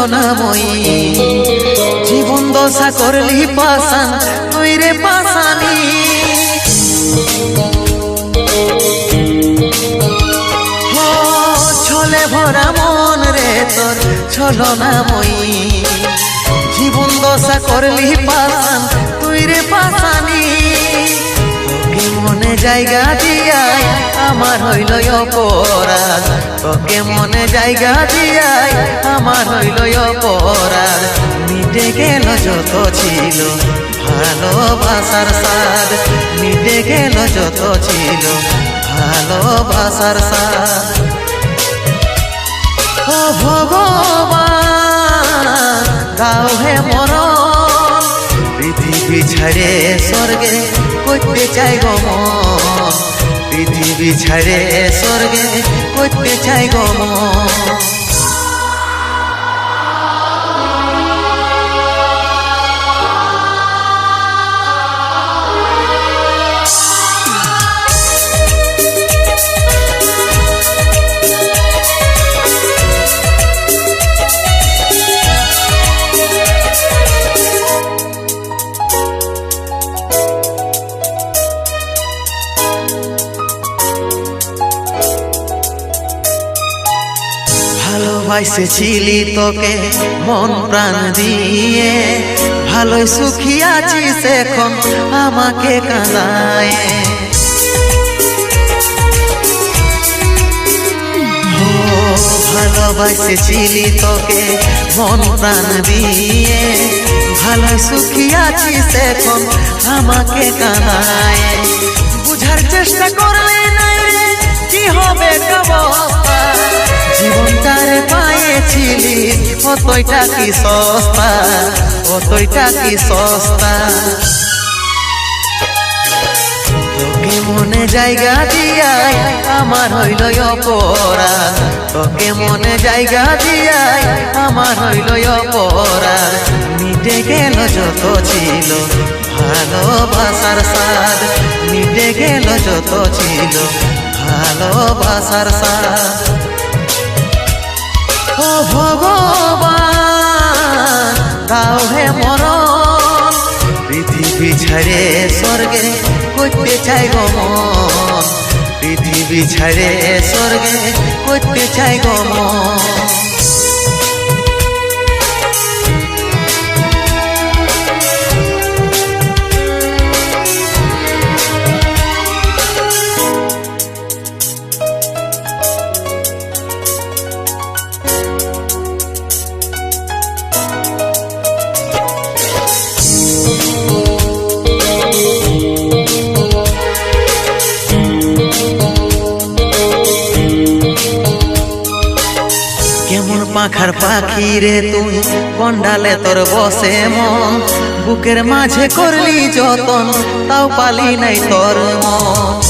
ছলনাময়ী জীবন দশা করলি পাশান, তুই রে পাশানি। ছলে ভরা মন রে তোর ছলনাময়ী। জীবন দশা করলি পাশান, তুই রে পাশানি। মনে জায়গা দিয়াই, আমার হইল অপরাধ। তোকে মনে জায়গা দিয়াই, আমার হইল অপরাধ। মিটে গেল যত ছিল, ভালোবাসার সাদ মিটে গেল যত ছিল, ভালোবাসার স্বাদ। ও ভগবান, দাও হে পৃথিবী ছাড়ে করতে চাই গো মন পৃথিবী ছাড়ে স্বর্গে করতে চাই গো ভালোবাসেছিলি তোকে, মন প্রাণ দিয়ে। ভালোই সুখী আছিস এখন আমাকে কাঁদায়। ভালোবাসেছিলি তোকে, মন প্রাণ দিয়ে। ভালো সুখী আছিস এখন আমাকে কাঁদায়। বুঝার চেষ্টা করলে রে, কি হবে অবস্থা জীবনটারে পাইছিলি অতইটা কি সস্তা অতইটা কি সস্তা? তোকে মনে জায়গা দিয়াই আমার হইল অপরাধ। তোকে মনে জায়গা দিয়াই আমার হইল অপরাধ। মিটে গেল যত ছিল ভালোবাসার স্বাদ, মিটে গেল যত ছিল ভালোবাসার স্বাদ। ও ভগবান দাও হে মরণ। পৃথিবী ছাড়ে স্বর্গে করতে চাই গো মন। পৃথিবী ছাড়ে স্বর্গে করতে চাই গো পাখার পাখি রে তুই, কন্ডালে তোর বসে মন। বুকের মাঝে করলি যতন, তাও পালি নাই তোর মন।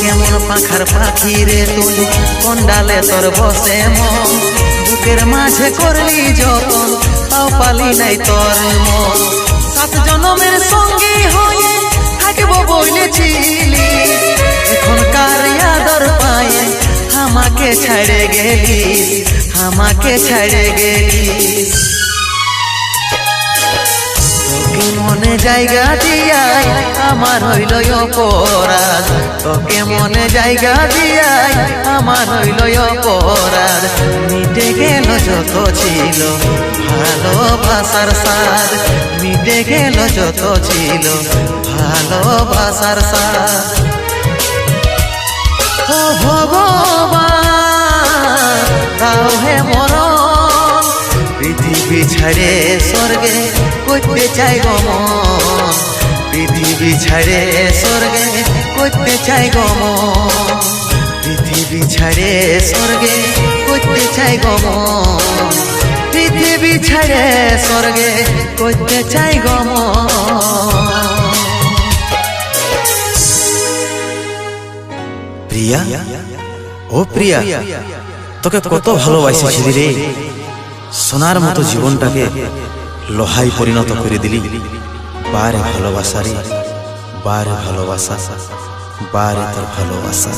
কেমন পাখার পাখি রে তুই, কন্ডালে তোর বসে মন। বুকের মাঝে করলি যতন, তাও পালি নাই তোর মন। সাত জনমের সঙ্গে হয়ে থাকব বলেছিলি আমাকে ছেড়ে গেলি, আমাকে ছেড়ে গেলি। তোকে মনে জায়গা দিয়াই আমার হইল অপরাধ। তোকে মনে জায়গা দিয়াই আমার হইল অপরাধ। মিটে গেল যত ছিল ভালোবাসার স্বাদ। মিটে গেল যত ছিল ভালোবাসার স্বাদ। ও ভগবান দাও হে মরণ, পৃথিবী ছাড়ে স্বর্গে করতে চাই গো মন। পৃথিবী ছাড়ে স্বর্গে করতে চাই গো মন। পৃথিবী ছাড়ে স্বর্গে করতে চাই গো মন। পৃথিবী ছাড়ে স্বর্গে করতে চাই গো প্রিয়া? ও প্রিয়া, তোকে কত ভালোবাসেছি রে। সোনার মতো জীবনটাকে লোহাই পরিণত করে দিলি। বারে ভালোবাসা রে, বারে ভালোবাসা, বারে তোর ভালোবাসা।